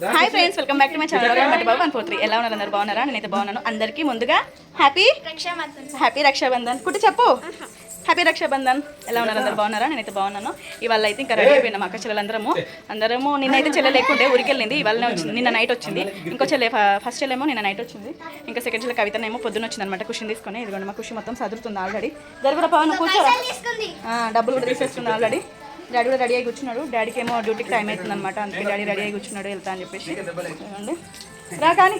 Hi friends welcome back to my channel but Babu one four three ఎలా ఉన్నారు? అందరు బాగున్నారా? నేనైతే బాగున్నాను. అందరికీ ముందుగా హ్యాపీ హ్యాపీ రక్షాబంధన్. పుట్టి చెప్పు. హ్యాపీ రక్షాబంధన్. ఎలా ఉన్నారు? అందరు బాగున్నారా? నేనైతే బాగున్నాను. ఇవాళ అయితే ఇంకా రెడీ అయిపోయినాం అక్క చెల్లెలందరము అందరము. నిన్నైతే చెల్లె లేకుంటే ఊరికి వెళ్ళింది. ఇవాళనే వచ్చింది. నిన్న నైట్ వచ్చింది. ఇంకో చెల్లె ఫస్ట్ చెల్లేమో నిన్న నైట్ వచ్చింది. ఇంకా సెకండ్ చెల్లె కవితనేమో పొద్దున వచ్చింది అనమాట కుషిని తీసుకొని. ఇదిగోండి మా కుషి మొత్తం సదురుతుంది ఆల్రెడీ జరుగురా పవన్ కూర్చోరా? ఆ, డబ్బులు కూడా తీసేస్తుంది ఆల్రెడీ డాడీ కూడా రెడీ అయి కూర్చున్నాడు. డాడీకి ఏమో డ్యూటీకి టైం అవుతుంది అనమాట అందుకే డాడీ రెడీ అయి కూర్చున్నాడు వెళ్తా అని చెప్పేసి. రా కానీ.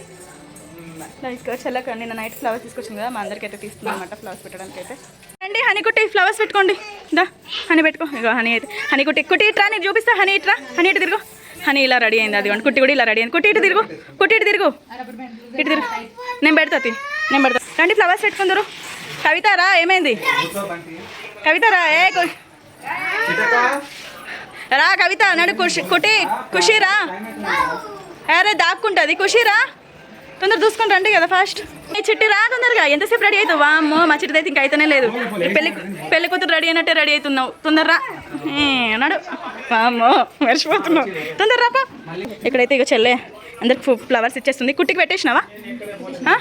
లైక్ చెల్లక నిన్న నైట్ ఫ్లవర్స్ తీసుకొచ్చింది కదా మా అందరికీ అయితే తీసుకున్నాం అనమాట ఫ్లవర్స్ పెట్టడానికి అయితే అండి హనీ కుట్టి ఫ్లవర్స్ పెట్టుకోండి. దా హనీ పెట్టుకో. ఇగో హనీ అయితే. హనీ కుట్టి కుట్టి ఇట్రా నీకు చూపిస్తా. హనీ ఇట్రా హనీ ఇటు తిరుగు. హనీ ఇలా రెడీ అయింది అది కుట్టి కూడా ఇలా రెడీ అయింది. కుట్టి ఇటు తిరుగు. కుట్టి ఇటు తిరుగు. ఇటు తిరుగు. నేను పెడతా నేను పెడతా. రండి ఫ్లవర్స్ పెట్టుకుందరు. కవితారా ఏమైంది? కవితారా ఏ కు- రా కవిత నడు ఖుషి కుటి ఖుషిరా అరే దాక్కుంటుంది. ఖుషిరా తొందర చూసుకుని రండి కదా ఫాస్ట్. ఈ చిట్టి రా తొందరగా. ఎంతసేపు రెడీ అవుతావు? వామ్మో మా చిట్టి అయితే ఇంకా అయితేనే లేదు. పెళ్ళి పెళ్ళి కూతురు రెడీ అయినట్టే రెడీ అవుతున్నావు. తొందరరా అన్నాడు వామ్మో మర్చిపోతున్నావు. తొందర రాపా ఇక్కడైతే ఇక చెల్లె అందరికి ఫ్లవర్స్ ఇచ్చేస్తుంది. కుట్టికి పెట్టేసినావా? ఆ?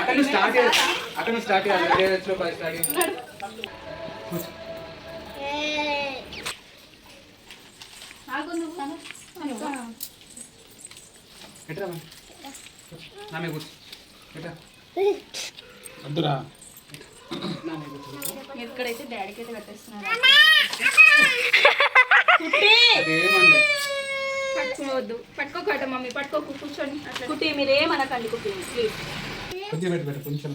అక్కడ స్టార్ట్ చేయాలి. అక్కడ నుంచి స్టార్ట్ చేయాలి వేరే వచ్చి పది స్టార్ట్ చేయాలి. ఎట్రా మరి? నా మీద కూర్చో. ఎట్రా? వద్దురా. ఇక్కడైతే డాడీకి అయితే కట్టేస్తున్నారు. పట్టుకోవద్దు పట్టుకోకట మమ్మీ పట్టుకోకు కూర్చొని కుట్టి మీరేమనకండి కుట్టి ప్లీజ్ కొంచెం పెట్టు పెట్టు కొంచెం.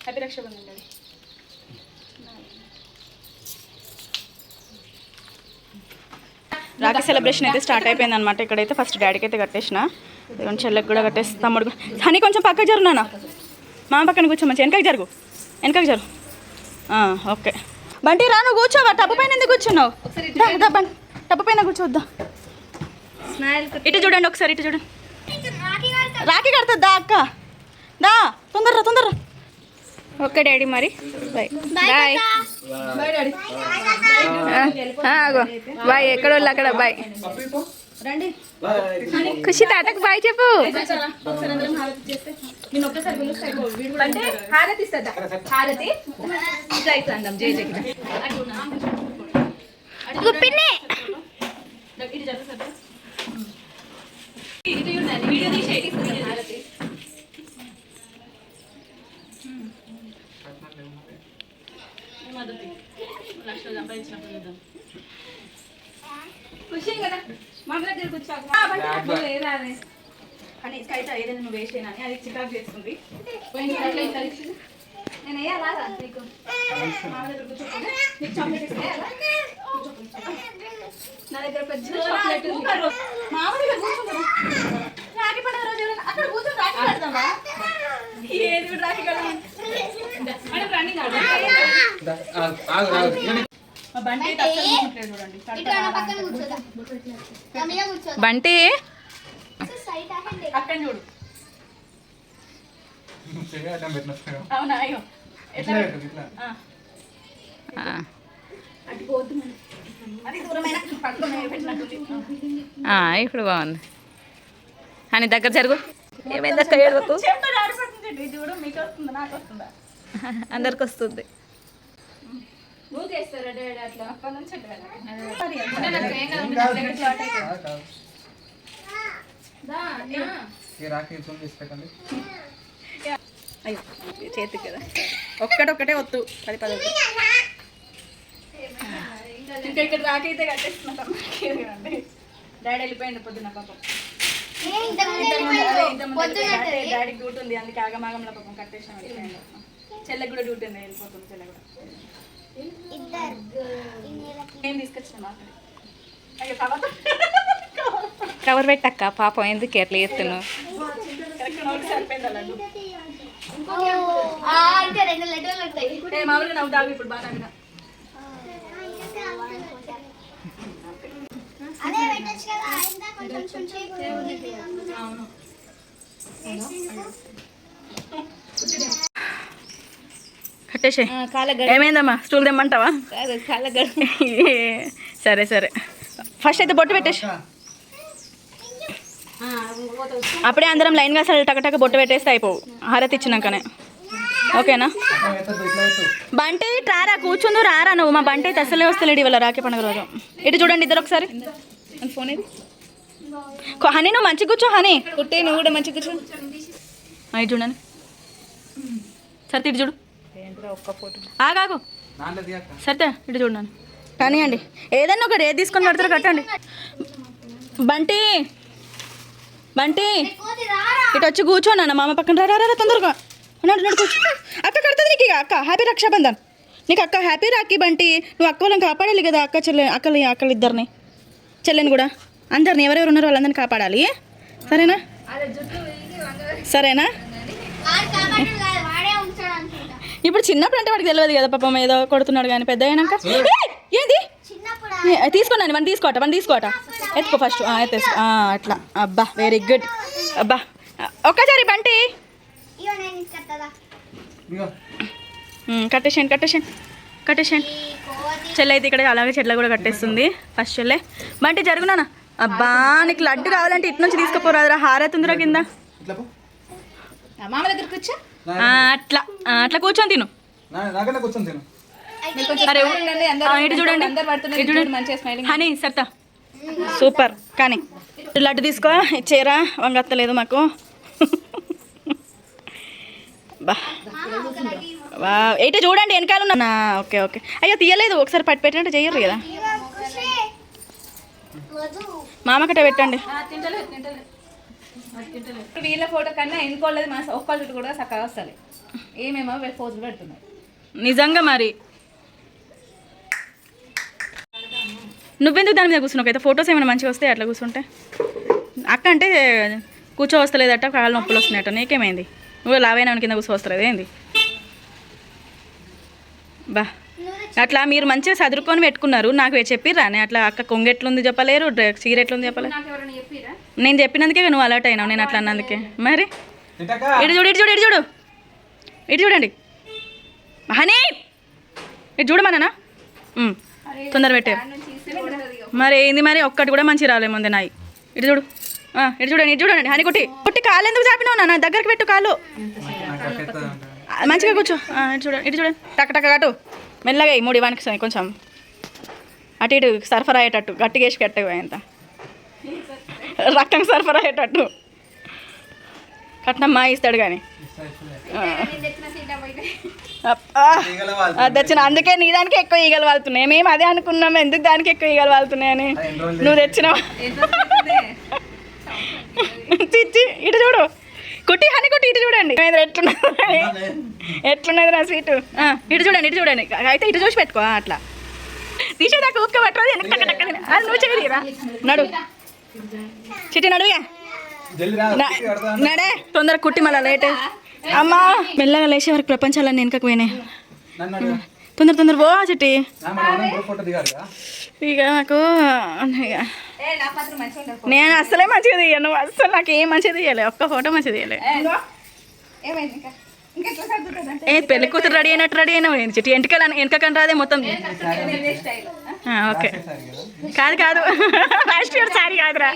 Happy Rakshabandhan daddy. Rakhi celebration అయితే స్టార్ట్ అయిపోయింది అనమాట ఇక్కడైతే ఫస్ట్ డాడీకి అయితే కట్టేసిన చెల్లెకి కూడా కట్టేసి తమ్ముడు హనీ కొంచెం పక్కకు జరుగు నాన్న. మా పక్కన కూర్చో మంచి వెనకకి జరుగు. వెనకకి జరుగు ఆ, ఓకే. బంటి రా నువ్వు కూర్చోవా. టబ్బు పైన ఎందుకు కూర్చున్నావు? టబ్బు పైన కూర్చోవద్దా స్మైల్ ఇటు చూడండి ఒకసారి ఇటు చూడండి. రాఖీ కడుతుంది దా అక్క? దా తొందరరా తొందరరా. ఓకే డాడీ మరి. బాయ్. Bye bye. ఎక్కడ వాళ్ళు అక్కడ? బాయ్. రండి. ఖుషి తాతకు బాయ్ చెప్పు. పిన్ని. చూడండి. కానీ ఏదైనా నువ్వు వేస్ట్ అయినా అని అది చికాకు చేస్తుంది నేను వేయాలా నీకు మా దగ్గర కూర్చోకుండా నీకు చాక్లెట్ ఇస్తే నా దగ్గర పెద్ద చాక్లెట్ ఉంది. మామూలుగా కూర్చుంటారు రాఖీ పండుగ రోజు ఎవరైనా అక్కడ కూర్చొని రాఖీ కడతావా ఏది కూడా రాఖీ కడదాం మేడం రన్నింగ్ దా, ఆగు, ఆగు, ఆగు. ఏంటి? మా బండి అయితే అస్సలు కూర్చోట్లేదు చూడండి. బంటి? అక్కడ చూడు. అవునా అయ్యో. అటు పోవద్దు ఇప్పుడు బాగుంది. అని దగ్గర జరుగు. ఏమైందక్క ఏడవకు? అందరికి వస్తుంది. అయ్యో చేతికి కదా. ఒక్కటొక్కటే వద్దు పది పది ఇంకా ఇక్కడ రాకైతే కట్టేస్తున్నాం డాడీ వెళ్ళిపోయింది పొద్దున్న పాపం. డాడీ- డాడీకి డ్యూటీ ఉంది. అందుకే ఆగమాగంలో పాపం కట్టేసినాం చెల్లెకి కూడా డ్యూటీ ఉంది. వెళ్ళిపోతుంది చెల్లె కూడా. ఏం తీసుకొచ్చినా కవర్ పెట్టక్క పాపం. ఎందుకు ఎట్లా చేస్తున్నావు? మామూలుగా నవ్వు తాగు ఇప్పుడు బాగా తాగుతా. అదే పెట్టచ్చు కదా అయిందా కొంచెం శుంఠి అవును కట్టేసే. ఏమైందమ్మా? స్టూల్ తెమ్మంటావా? సరే సరే. ఫస్ట్ అయితే బొట్టు పెట్టేసి. అప్పుడే అందరం లైన్గా అసలు టకటక బొట్టు పెట్టేస్తే అయిపోవు. హారతి ఇచ్చినాకనే. ఓకేనా. బంటి రారా కూర్చుందు రారా నువ్వు. మా బంటి అయితే అసలే వస్తలేడు ఇవాళ రాఖీ పండుగ రోజు. ఇటు చూడండి ఇద్దరు ఒకసారి. ఫోన్ హనీ నువ్వు మంచిగా కూర్చో హనీ. కుట్టే నువ్వు కూడా మంచిగా కూర్చో. ఇటు చూడండి. సరే ఇటు చూడు. ఒక్క ఫోటో? ఆగాగు. సరే ఇటు చూడండి. కానివ్వండి ఏదన్నా ఒకటి ఏది తీసుకొని పడతారో కట్టండి. బంటి బంటి. కోతి రారా? ఇటు వచ్చి కూర్చోనా మామ పక్కన రా రా రా తొందరగా. నడు కూర్చో. అక్క కడుతుంది నీకు ఇక అక్క. హ్యాపీ రక్షాబంధన్. నీకు అక్క హ్యాపీ రాఖీ బంటి. నువ్వు అక్క వాళ్ళని కాపాడాలి కదా అక్క చెల్లె అక్కలు అక్కలు ఇద్దరిని చెల్లెని కూడా. అందరిని ఎవరెవరు ఉన్నారో వాళ్ళందరిని కాపాడాలి. సరేనా? సరేనా? ఇప్పుడు చిన్నప్పుడు అంటే వాడికి తెలియదు కదా పాపం ఏదో కొడుతున్నాడు కానీ పెద్ద అయినాక! ఏంది? తీసుకోండి వన్ తీసుకోట వన్ తీసుకోట ఎత్తుకో ఫస్ట్ ఎత్తేసుకో. అట్లా. అబ్బా వెరీ గుడ్ అబ్బా. ఒక్కసారి బంటి ఇగో నేను ఇస్తా ఇగో ఉమ్, కట్టేసేయండి కట్టేసేయండి కట్టేసేయండి. చెల్లె అయితే ఇక్కడ అలాగే చెట్ల కూడా కట్టేస్తుంది. ఫస్ట్ చెల్లె. బంటి జరుగునా అబ్బా నీకు లడ్డు కావాలంటే ఇటు నుంచి తీసుకుపోరాదురా. హారతి ఉందిరా కింద. మామ అట్లా అట్లా కూర్చొని తిను. నా- నాకన్నా కూర్చొని తిను. ఇటు చూడండి. ఇటు హనీ సర్తా సూపర్. కానీ లడ్డు తీసుకో ఇచ్చేరా వంగత్తలేదు మాకు. బా. చూడండి వెనకాల ఉన్నా ఓకే ఓకే. అయ్యో తీయలేదు ఒకసారి పట్టి పెట్టినట్టు చెయ్యరు కదా. మామకట పెట్టండి. వీళ్ళ ఫోటో కన్నా ఎన్నుకోలేదు మా ఒక్కళ్ళు కూడా చక్కగా వస్తుంది. ఏమేమో ఫోజులు పెడుతున్నారు నిజంగా మరి. నువ్వెందుకు దాని మీద కూర్చున్నావు? అయితే ఫొటోస్ ఏమైనా మంచిగా వస్తాయి అట్లా కూర్చుంటే? అక్క అంటే కూర్చో వస్తలేదట కాళ్ళ నొప్పులు వస్తున్నాయట. నీకేమైంది? నువ్వు లావైన కింద కూర్చో వస్తలేదు ఏంది బా. అట్లా మీరు మంచిగా చదువుకొని పెట్టుకున్నారు. నాకు చెప్పిర్రా? నేను అట్లా అక్క కొంగ ఎట్లుంది చెప్పలేరు చీర ఎట్లుంది చెప్పలేరు నాకు ఎవరైనా చెప్పిరా నేను చెప్పినందుకే నువ్వు అలర్ట్ అయినావు నేను అట్లా అన్నందుకే. మరి? ఇటు చూడు ఇటు చూడు ఇటు చూడు. ఇటు చూడండి. హనీ! ఇటు చూడమన్నా తొందర పెట్టారు. మరి ఏంది మరి? ఒక్కటి కూడా మంచి రాలే ముందే నాయి. ఇటు చూడు. ఇటు చూడండి ఇటు చూడండి హనీ కుట్టి. కుట్టి కాలు ఎందుకు చాపినావు నా దగ్గరికి పెట్టు కాలు. మంచిగా కూర్చో. ఇటు చూడండి ఇటు చూడండి. టక్ టక్ అటు. మెల్లగా ఈ మూడు సరే కొంచెం. అటు ఇటు సరఫరా అయ్యేటట్టు గట్టిగా వేసి కట్టగా ఎంత రక్తం సరఫరా అయ్యేటట్టు. కట్నం మా ఇస్తాడు కానీ తెచ్చిన అందుకే నీ దానికి ఎక్కువ ఈగలు వాళ్తున్నాయి. మేము అదే అనుకున్నాం ఎందుకు దానికి ఎక్కువ ఈగలు వాళ్తున్నాయని. నువ్వు తెచ్చినావు? చిచ్చి ఇటు చూడు. కుట్టి హని కుట్టి ఇటు చూడండి. ఎట్లున్నది? ఎట్లున్నది నా సీటు? ఆ, ఇటు చూడండి ఇటు చూడండి. అయితే ఇటు చూసి పెట్టుకో అట్లా. తీసేదాకా ఊక్క వెనక టక అని. అది నువ్వు చేయరా నడు. చిట్టి నడువే. జల్ది రా, నా- కుట్టి కడతా. నడే. తొందర కుట్టి మళ్ళీ లేట్ అమ్మా మెల్లగా లేచే వరకు ప్రపంచాలన్నీ వెనకకు పోయినాయి. తొందర తొందర పో చిట్టి? ఇక నాకు ఇక. ఏ నా పాత్ర మంచిగా ఉండదు నేను అస్సలే మంచిగా తీయను. అస్సలు నాకు ఏం మంచిగా తీయలే? ఒక్క ఫోటో మంచిగా తీయలే. ఏ పెళ్ళి కూతురు రెడీ అయినట్టు రెడీ అయినా ఏంటి చిట్టి వెనక వెనకకని రాదే మొత్తం. స్టైల్. ఆ, ఓకే. కదా? కాదు. లాస్ట్ ఇయర్ సారీ కాదురా.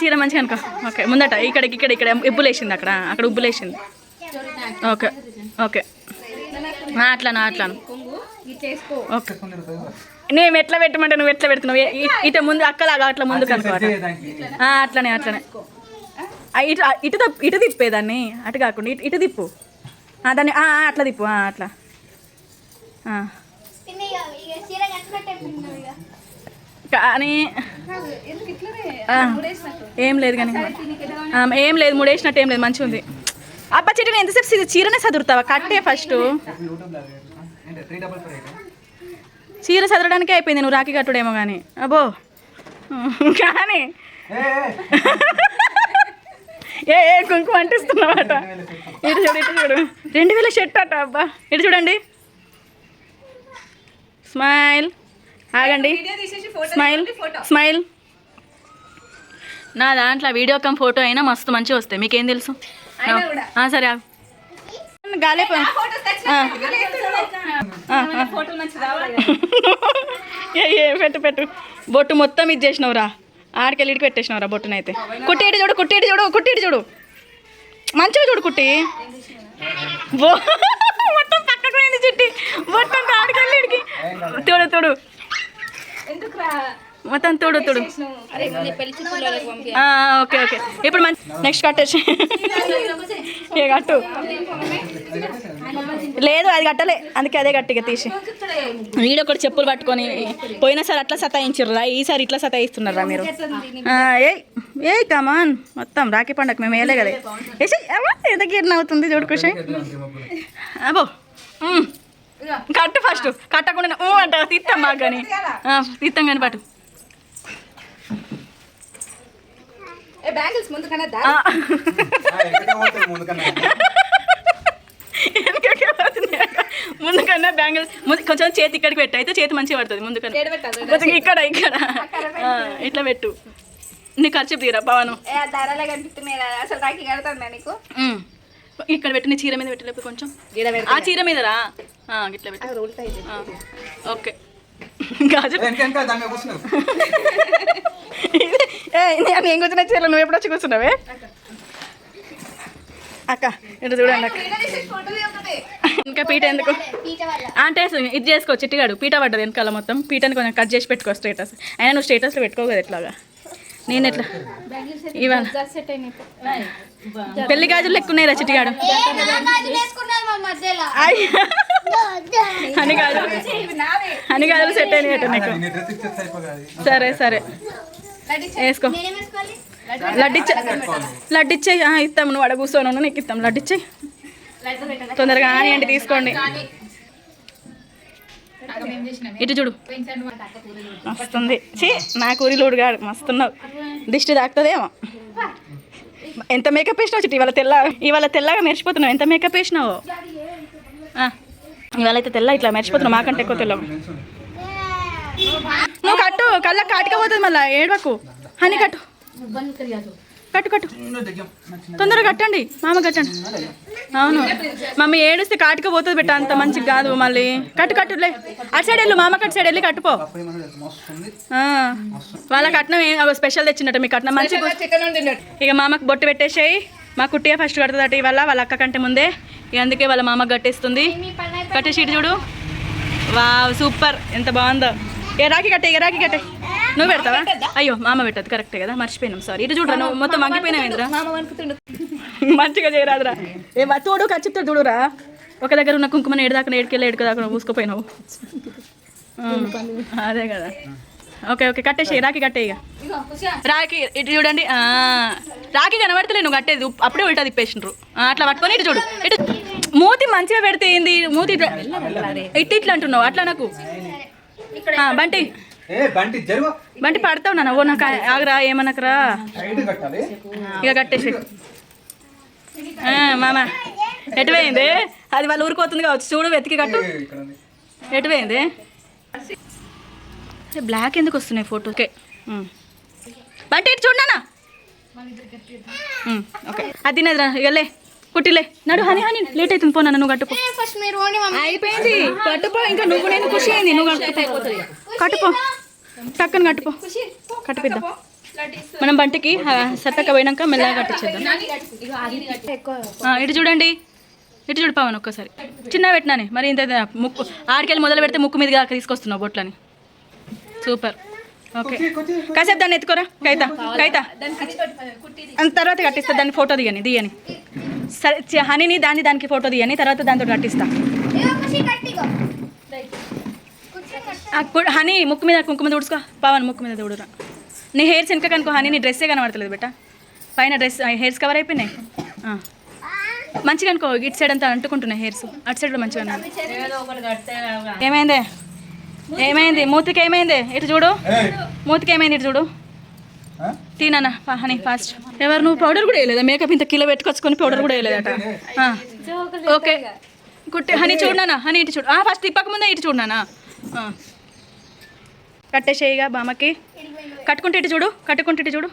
చీర మంచిగా అనుకో. ఓకే ముందట ఇక్కడికి ఇక్కడ ఇక్కడ ఉబ్బులేసింది అక్కడ. అక్కడ ఉబ్బులేసింది. Okay okay. అట్లానా అట్లాను. ఓకే? నేను ఎట్లా పెట్టమంటే నువ్వు ఎట్లా పెడుతున్నావు? ఇటు ముందు అక్కలాగా అట్లా ముందు. అట్లనే అట్లనే. ఇటు ఇటు తప్పు ఇటు తిప్పేదాన్ని అటు కాకుండా ఇటు ఇటు తిప్పు. దాన్ని అట్లా తిప్పు అట్లా. కానీ ఏం లేదు కానీ. ఏం లేదు మూడేసినట్టు ఏం లేదు మంచిగా ఉంది. అబ్బా చెట్టు ఎంతసేపు చీరనే చదువుతావా కట్టే ఫస్ట్ యూట్యూబ్లో అది పెట్టు. ఏంటి త్రీ డబల్ ఫోర్ ఎయిట్ చీర చదవడానికే అయిపోయింది నువ్వు రాఖీ కట్టుడేమో కానీ అబ్బో. కానీ. ఏ, ఏ, కుంకుమ అంటిస్తున్నావట. ఇటు చూడు ఇటు చూడు. రెండు వేల షర్ట్ అట అబ్బా. ఇటు చూడండి. స్మైల్. ఆగండి. వీడియో తీసేసి ఫోటో స్మైల్. ఫోటో. స్మైల్. నా దాంట్లో వీడియో కమ్ ఫోటో అయినా మస్తు మంచిగా వస్తాయి. మీకేం తెలుసు? సరే గాలే ఏ పెట్టు పెట్టు. బొట్టు మొత్తం ఇది చేసినవురా. ఆడికెళ్ళి ఇడికి పెట్టేసినవురా బొట్టునైతే. కుట్టేటి చూడు కుట్టేటి చూడు కుట్టేటి చూడు. మంచిగా చూడు కుట్టి. మొత్తం పక్కకు పోయింది చిట్టి. మొత్తం ఆడికెళ్ళి ఇడికి. తోడు తోడు. మొత్తం తోడు తోడు. Okay okay. ఇప్పుడు మంచి నెక్స్ట్ కట్టేసి ఏ కట్టు. లేదు అది కట్టలే. అందుకే అదే గట్టిగా తీసి. వీడు ఒకటి చెప్పులు పట్టుకొని పోయినసారి అట్లా సతాయించారు ఈసారి ఇట్లా సతాయిస్తున్నారా మీరు. ఏ ఏ కమాన్ మొత్తం రాఖీ పండగ మేము వేయలే కదా. ఏసీ ఎంత గిరిన అవుతుంది చూడు ఖుషి అబో కట్టు ఫస్ట్ కట్టకుండా ఊ అంట తీస్తాం మాకు కానీ. ఆ, తీస్తాం కానీ పట్టు. ఏ బ్యాంగిల్స్ దా ముందుకన్నా వెనకకే పోతుంది. ముందు కన్నా బ్యాంగిల్స్. ముందు కొంచెం చేతి ఇక్కడికి పెట్టు అయితే చేతి మంచిగా పడుతుంది ముందు కన్నా ఏడ పెట్టాలి కొంచెం ఇక్కడ ఇక్కడ. ఇట్లా పెట్టు. నీ ఖర్చు తీరా పవను. అసలు రాకి కడతాను నీకు. ఇక్కడ పెట్టు నీ చీర మీద పెట్టలేపు కొంచెం. ఆ చీర మీద రా ఇట్లా పెట్టు. ఓకే. నేను నేను కూర్చున్న చీర నువ్వు ఎప్పుడు వచ్చి కూర్చున్నావే? అక్క ఇటు చూడండి అక్క. ఇంకా పీట ఎందుకు? పీట వల్ల అంటే ఇది చేసుకో చిట్టిగాడు. పీట పడ్డది వెనకాల మొత్తం. పీటని కొంచెం కట్ చేసి పెట్టుకో స్టేటస్. అయినా నువ్వు స్టేటస్లో పెట్టుకో కదా ఎట్లాగా? నేను ఎట్లా? ఇవాళ. పెళ్ళి గాజులు లెక్కున్నాయి రా చిట్టిగాడు. అని కాదు. అని కాదు సెట్ అయినాయి నీకు. సరే సరే. వేసుకో. లడ్డిచ్చే లడ్డిచ్చే ఇస్తాం నువ్వు అడ కూర్చోను నీకు ఇస్తాం లడ్డిచ్చే. తొందరగా అని అంటే తీసుకోండి. ఇటు చూడు. మస్తుంది. చీ నా కూరిలోడు కాదు మస్తున్నావు. దిష్టి తాకుతుందేమో. ఎంత మేకప్ వేసినావు చిట్టి? ఇవాళ తెల్ల ఇవాళ తెల్లగా మెరిచిపోతున్నావు ఎంత మేకప్ వేసినావు? ఇవాళైతే అయితే తెల్ల ఇట్లా మెరిచిపోతున్నావు మాకంటే ఎక్కువ తెల్లవు నువ్వు కట్టు కళ్ళ కాటికపోతుంది మళ్ళీ ఏడవకు. హని కట్టు. కట్టు కట్టు. తొందరగా కట్టండి. మామ కట్టండి. అవును. మమ్మీ ఏడుస్తే కాటుకపోతుంది బిడ్డ అంత మంచిగా కాదు మళ్ళీ. కట్టు కట్టులే అటు సైడ్ వెళ్ళు మామ కట్టు సైడ్ వెళ్ళి ఆ. వాళ్ళ కట్నం ఏం స్పెషల్ తెచ్చినట్టు మీ కట్నం. వండినట్టు. ఇక మామకు బొట్టు పెట్టేసేయి. మా కుట్టియే ఫస్ట్ కడుతుందట ఇవాళ వాళ్ళ అక్క కంటే ముందే. ఇక అందుకే వాళ్ళ మామకు కట్టేస్తుంది. కట్టేసి ఇటు చూడు. Wow super. ఎంత బాగుందో. ఏ రాకి కట్టే ఏ రాకి కట్టే. నువ్వు పెడతావా? అయ్యో మామ పెట్టదు కరెక్టే కదా మర్చిపోయినాం. సారీ ఇటు చూడరా నువ్వు మొత్తం వంగిపోయినావు ఏంద్రా మామ వణుకుతుండు మంచిగా చేయరాదురా. ఏ తోడు ఖచ్చితంగా చూడురా ఒక దగ్గర ఉన్న కుంకుమని ఏడు దాకా ఏడుకెళ్ళి ఏడుకు దాకా ఆ, అదే కదా. ఓకే ఓకే కట్టేసి రాకి కట్టే ఇక. ఇగో కుషా రాకి ఇటు చూడండి. ఆ, రాకి కనబడతలే నువ్వు కట్టేది. అప్పుడే ఉల్టా తిప్పేసిండ్రు. ఆ, అట్లా పట్టుకొని ఇటు చూడు. ఇటు మూతి మంచిగా పెడితే ఏంది? మూతి ఇట్లా ఇటు ఇట్లా అంటున్నావు అట్లా నాకు. బంటి. బంటి జరుగు. బంటి పడతావు నాన్న ఓ నాకు ఆగరా ఏమనకరా? ఇక కట్టేసి. మామ ఎటు పోయింది అది వాళ్ళు ఊరుకోతుంది కావచ్చు. చూడు వెతికి కట్టు. ఏ, ఇక్కడ ఉంది. ఎటు పోయింది అరే, బ్లాక్ ఎందుకు వస్తున్నాయి ఫోటో ఓకే. బంటి ఇటు చూడనా ఓకే. అది తినేదిరా ఇక లే. కుట్టిలే. నడు హని హని. లేట్ అవుతుంది పోనా నువ్వు కట్టుకో. ఫస్ట్ మీరు అయిపోయింది. కట్టుకో ఇంకా నువ్వు నేను ఖుషి అయింది. నువ్వు కట్టుకో. కట్టుకో. టక్కన కట్టుకో. కట్టుపిద్దాం మనం బంటికి సత్తక్క పోయినాక మెల్లగా కట్టించేద్దాం. ఇటు చూడండి. ఇటు చూడు పవన్ ఒక్కసారి. చిన్న పెట్టినానే. మరి ఇంత ముక్కు ఆడికెళ్ళి మొదలు పెడితే ముక్కు మీదుగా తీసుకొస్తున్నావు బొట్లని. సూపర్. ఓకే. కాసేపు దాన్ని ఎత్తుకోరా? కైతా కైతా. అంత తర్వాత కట్టిస్తా. దాన్ని ఫోటో దిగని దియని సరే హనీని దాన్ని దానికి ఫోటో దియని తర్వాత దాంతో కట్టిస్తా. హనీ ముక్కు మీద కుంకుమ తుడుచుకో. పవన్ ముక్కు మీద తుడురా. నీ హెయిర్స్ వెనక కనుకో హనీ నీ డ్రెస్సే కనబడతలేదు బెట్ట పైన డ్రెస్ హెయిర్స్ కవర్ అయిపోయినాయి. మంచిగా అనుకో ఇటు సైడ్ అంతా అంటుకుంటున్నాయి హెయిర్స్. అటు సైడ్ మంచిగా ఏమైంది? ఏమైంది? మూతికి ఏమైంది? ఇటు చూడు. మూతికి ఏమైంది? ఇటు చూడు. ఆ? తీనా హనీ ఫాస్ట్ ఎవరు? నువ్వు పౌడర్ కూడా వేయలేదా? మేకప్ ఇంత కిలో పెట్టుకొచ్చుకొని పౌడర్ కూడా వేయలేదట. ఆ. ఓకే. కుట్టి హనీ చూడనా? హనీ ఇటు చూడు. ఫస్ట్ తిప్పక ముందే ఇటు చూడనా? కట్టేసేయిగా బామ్మకి కట్టుకుంటే ఇటు చూడు. కట్టుకుంటే ఇటు చూడు.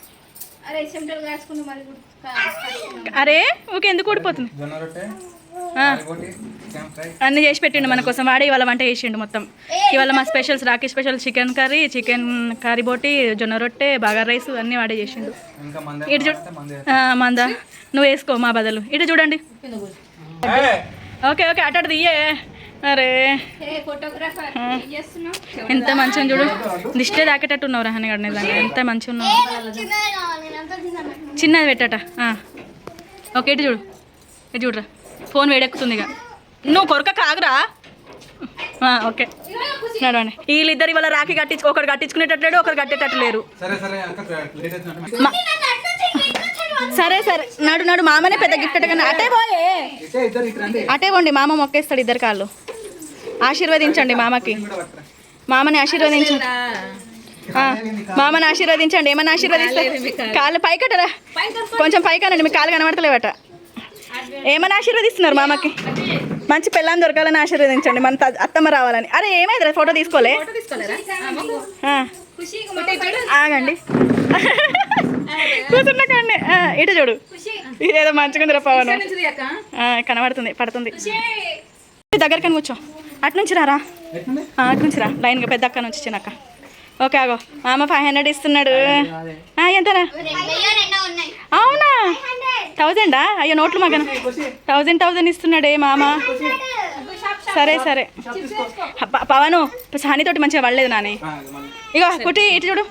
అరే ఓకే ఎందుకు ఊడిపోతుంది? అన్ని చేసి పెట్టిండు మన కోసం. వాడే ఇవాళ వంట చేసిండు మొత్తం. ఇవాళ మా specials rakhi special chicken curry chicken curry బోటి జొన్న రొట్టె బగార్ రైస్ అన్నీ వాడే చేసిండు. ఇంకా మంద ఇటు చూడు అంటే మంద ఆ, మందా. నువ్వు వేసుకో మా బదులు. ఇటు చూడండి! ఓకే ఓకే అటు అటు తీయే. అరే. ఎంత మంచిగా చూడు. దిష్టే దాకేటట్టు ఉన్నావు రహని గడ నిజంగా. ఎంత మంచిగా ఉన్నావు. చిన్నదే పెట్టట. ఆ. ఓకే ఇటు చూడు. ఇటు చూడరా. ఫోన్ వేడెక్కుతుంది ఇక నువ్వు కొరక కాగురా ఆ, ఓకే. నడవండి. వీళ్ళిద్దరు ఇవాళ రాఖీ కట్టించు ఒకరు కట్టించుకునేటట్లేడు ఒకరు కట్టేటట్టు లేరు. సరే సరే నడు. నడు మామనే పెద్ద గిఫ్ట్ అటగానే. అటే పోయే. అటే పోండి. మామ మొక్కేస్తాడు ఇద్దరు కాళ్ళు. ఆశీర్వదించండి మామకి. మామని ఆశీర్వదించండి ఆ, మామని ఆశీర్వదించండి. ఏమన్నా ఆశీర్వదిస్తే కాళ్ళు పైకటరా కొంచెం పైకనండి. మీ కాళ్ళు కనబడతలేవట. ఏమని ఆశీర్వదిస్తున్నారు మామకి? మంచి పెళ్ళాన్ని దొరకాలని ఆశీర్వదించండి. మన త- అత్తమ్మ రావాలని. అరే ఏమైంది ఫోటో తీసుకోలే. ఆగండి. కూర్చున్నాకండి ఇటు చూడు. ఇదేదో మంచిగా ఉందిరా పవన్. ఆ, కనబడుతుంది పడుతుంది. దగ్గరకని కూర్చో. అటు నుంచి రారా? అటు నుంచి రా. లైన్గా పెద్ద అక్క నుంచి చిన్నక్క. ఓకే ఆగో. మామ ఫైవ్ హండ్రెడ్ ఇస్తున్నాడు. ఆ, ఎంతరా వెయ్యి రెండో ఉన్నాయి అవునా థౌజండా అయ్యో నోట్లు మగన థౌజండ్ థౌజండ్ ఇస్తున్నాడే మామ. సరే సరే. పవను సానితోటి మంచిగా పడలేదు నాని. ఇగో కుట్టి ఇటు చూడు.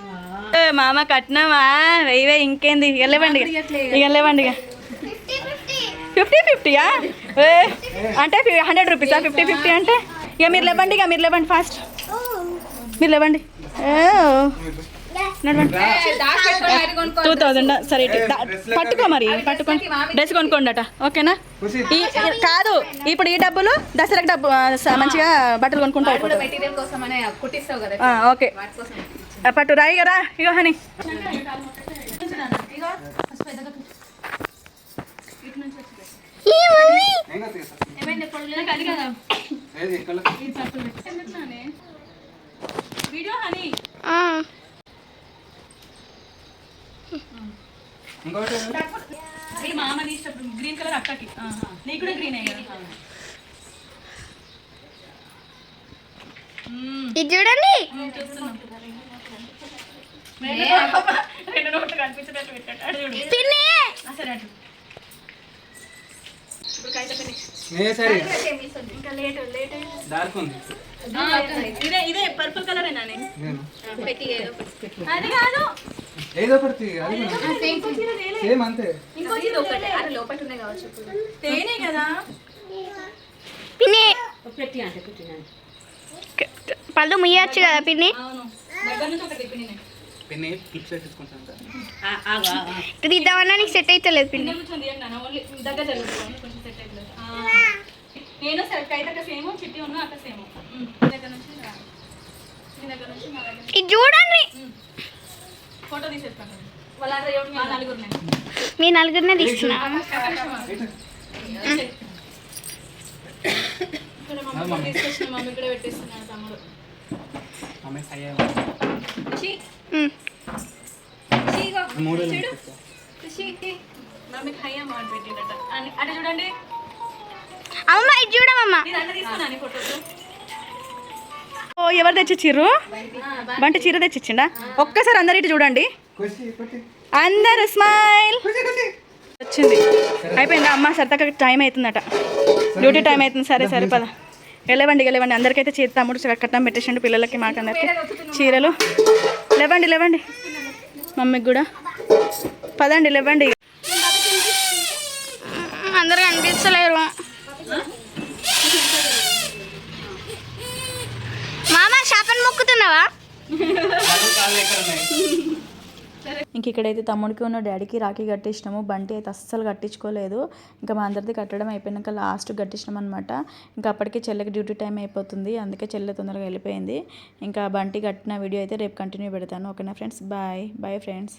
ఏ, మామ కట్నమా? వెయ్యి వెయ్యి ఇంకేంది? ఇక లేవండి ఇక. లేవండి ఇక ఫిఫ్టీ ఫిఫ్టీ ఫిఫ్టీ ఫిఫ్టీయా అంటే హండ్రెడ్ రూపీసా ఫిఫ్టీ ఫిఫ్టీ అంటే? ఇక మీరు లేవండి ఇక మీరు లేవండి ఫాస్ట్ మీరు లేవండి. టూ థౌజండ్ సరే పట్టుకో మరి పట్టుకోండి డ్రెస్ కొనుక్కోండట ఓకేనా? ఖుషి. ఈ కాదు ఇప్పుడు ఈ డబ్బులు దసరాకి డబ్బు మంచిగా బట్టలు కొనుక్కుంటా ఓకే. పట్టు రాయి కదా ఇగో హని. ఏం కాదు తీస్తా. ఏది ఇక్కడ వీడియో హని? ఇంకోటి మామ తీసినప్పుడు గ్రీన్ కలర్ అక్కకి. నీకు కూడా గ్రీన్ అయ్యి ఇది చూడండి. ఇంకా లేట్ లేట్ డార్క్ ఉంది. ఇదే ఇదే పర్పుల్ కలర్ నాని. ఇదేనా? అది కాదు. ఏదో ఒకటి. సేమ్ అంతే లోపల ఉన్నాయి కావచ్చు తేనే కదా. పిన్ని. పళ్ళు ముయ్యొచ్చు కదా పిన్ని? అవును. దగ్గర నుంచి ఒకటి పిన్ని పిన్ని క్లిప్స్ పెట్టించుకుంటాను ఇది తీద్దామన్నా నీకు సెట్ అయితే లేదు పిన్ని దగ్గర జరుగుతుంది. కొంచెం సెట్ అయిపోలేదు నేను సరే కైతే సేమ్ చిట్టి ఉన్నా అక్క సేమ్ దగ్గర నుంచి రా. నీ దగ్గర నుంచి నా దగ్గర ఇది చూడండి. ఫోటో తీసేస్తాను. మీ నలుగురు మీ నలుగురినే తీస్తున్నా ఇక్కడ మమ్మీ కూడా పెట్టేస్తున్నాడు తమ్ముడు. మమ్మీకి హై అమౌంట్ పెట్టిండట. అంటే చూడండి. అమ్మమ్మ ఇది ఫోటోస్ ఓ ఎవరు తెచ్చిచ్చిర్రు? బంటి చీర తెచ్చిచ్చిండా? ఒక్కసారి అందరు ఇటు చూడండి. కొట్టి అందరు స్మైల్. వచ్చింది. అయిపోయిందా? అమ్మ సరదాగా టైం అవుతుందట. డ్యూటీ టైం అవుతుంది. సరే సరే పద. వెళ్ళవండి వెళ్ళవండి. అందరికైతే చీర తమ్ముడు కట్నం పెట్టేసండి పిల్లలకి మాకందరికి చీరలు. లేవండి లేవండి. మమ్మీకి కూడా. పదండి లేవండి. అందరు కనిపిస్తలేరు మామ చేపను ఇంక ఇక్కడైతే తమ్ముడికి ఉన్న డాడీకి రాఖీ కట్టించినాము. బంటి అయితే అస్సలు కట్టించుకోలేదు. ఇంకా మా అందరిది కట్టడం అయిపోయినాక లాస్ట్ కట్టించినాం అనమాట ఇంకా అప్పటికే చెల్లెకి డ్యూటీ టైం అయిపోతుంది. అందుకే చెల్లె తొందరగా వెళ్ళిపోయింది. ఇంకా బంటి కట్టిన వీడియో అయితే రేపు కంటిన్యూ పెడతాను. ఓకేనా ఫ్రెండ్స్? బాయ్. Bye friends.